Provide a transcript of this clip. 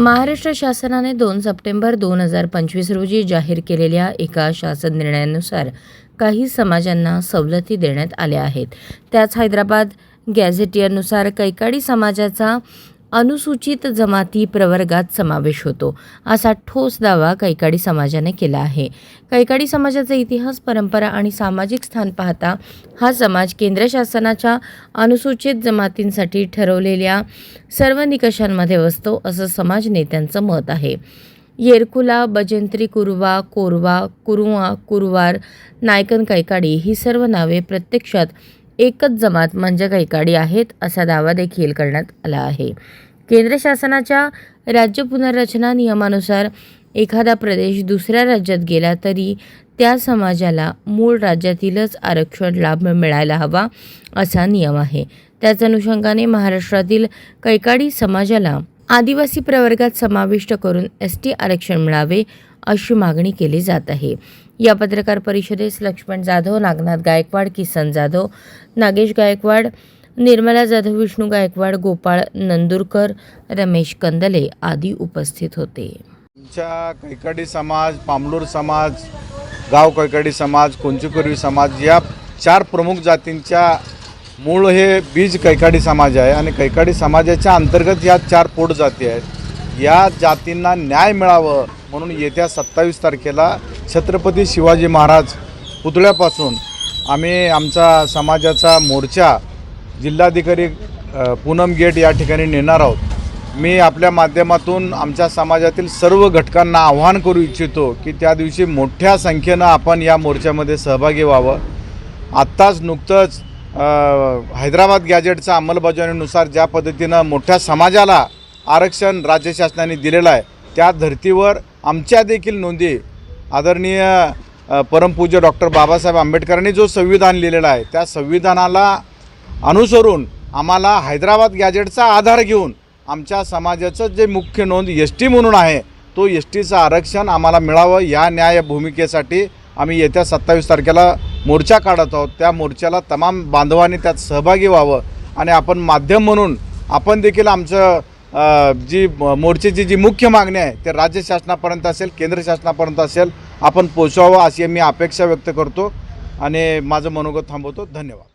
महाराष्ट्र शासनाने दोन सप्टेंबर दोन हजार पंचवीस रोजी जाहीर केलेल्या एका शासन निर्णयानुसार काही समाजांना सवलती देण्यात आल्या आहेत. त्याच हैदराबाद गॅझेटियरनुसार कैकाडी समाजाचा अनुसूचित जमाती प्रवर्गात समावेश होतो. असा ठोस दावा कैकाडी समाजाने केला आहे. कैकाडी समाजाचा इतिहास परंपरा आणि सामाजिक स्थान पाहता हा समाज केंद्र शासनाच्या अनुसूचित जमातींसाठी ठरवलेल्या सर्व निकषांमध्ये बसतो असं समाज नेत्यांचं मत आहे. येरकुला बजंत्री कुरवा कोरवा कुरुवा कुरुवार नायकन कैकाडी ही सर्व नावे प्रत्यक्षात एकच जमात म्हणजे कैकाडी आहेत असा दावा देखील करण्यात आला आहे. केंद्र शासनाच्या राज्य पुनर्रचना नियमानुसार एखादा प्रदेश दुसऱ्या राज्यात गेला तरी त्या समाजाला मूळ राज्यातीलच आरक्षण लाभ मिळायला हवा असा नियम आहे. त्याच अनुषंगाने महाराष्ट्रातील कैकाडी समाजाला आदिवासी प्रवर्गात समाविष्ट करून एस टी आरक्षण मिळावे अशी मागणी केली जात आहे. या पत्रकार परिषदेस लक्ष्मण जाधव नागनाथ गायकवाड किसन जाधव नागेश गायकवाड निर्मला जाधव विष्णू गायकवाड गोपाळ नंदुरकर रमेश कंदले आदी उपस्थित होते. आमच्या कैकाडी समाज पामलूर समाज गाव कैकाडी समाज कोंचुकुर्वी समाज या चार प्रमुख जातींच्या मूळ हे बीज कैकाडी समाज आहे आणि कैकाडी समाजाच्या अंतर्गत या चार पोट जाती आहेत. या जातींना न्याय मिळावं म्हणून येत्या सत्तावीस तारखेला छत्रपती शिवाजी महाराज पुतळ्यापासून आम्ही आमचा समाजाचा मोर्चा जिल्हाधिकारी पूनम गेट या ठिकाणी नेणार आहोत. मी आपल्या माध्यमातून आमच्या समाजातील सर्व घटकांना आव्हान करू इच्छितो की त्या दिवशी मोठ्या संख्येनं आपण या मोर्चामध्ये सहभागी व्हावं. आत्ताच नुकतंच हैदराबाद गॅजेटच्या अंमलबजावणीनुसार ज्या पद्धतीनं मोठ्या समाजाला आरक्षण राज्य शासनाने दिलेलं आहे त्या धर्तीवर आमच्या देखील नोंदी आदरणीय परमपूज्य डॉक्टर बाबासाहेब आंबेडकरांनी जो संविधान लिहिलेला आहे त्या संविधानाला अनुसरून आम्हाला हैदराबाद गॅजेटचा आधार घेऊन आमच्या समाजाचं जे मुख्य नोंद एस टी म्हणून आहे तो एस टीचं आरक्षण आम्हाला मिळावं या न्याय भूमिकेसाठी आम्ही येत्या सत्तावीस तारखेला मोर्चा काढत आहोत. त्या मोर्चाला तमाम बांधवांनी त्यात सहभागी व्हावं आणि आपण माध्यम म्हणून आपण देखील आमचं जी मोर्चेची जी मुख्य मागणी आहे ते राज्य शासनापर्यंत असेल केंद्र शासनापर्यंत असेल आपण पोचवावं अशी मी अपेक्षा व्यक्त करतो आणि माझं मनोगत थांबवतो. धन्यवाद.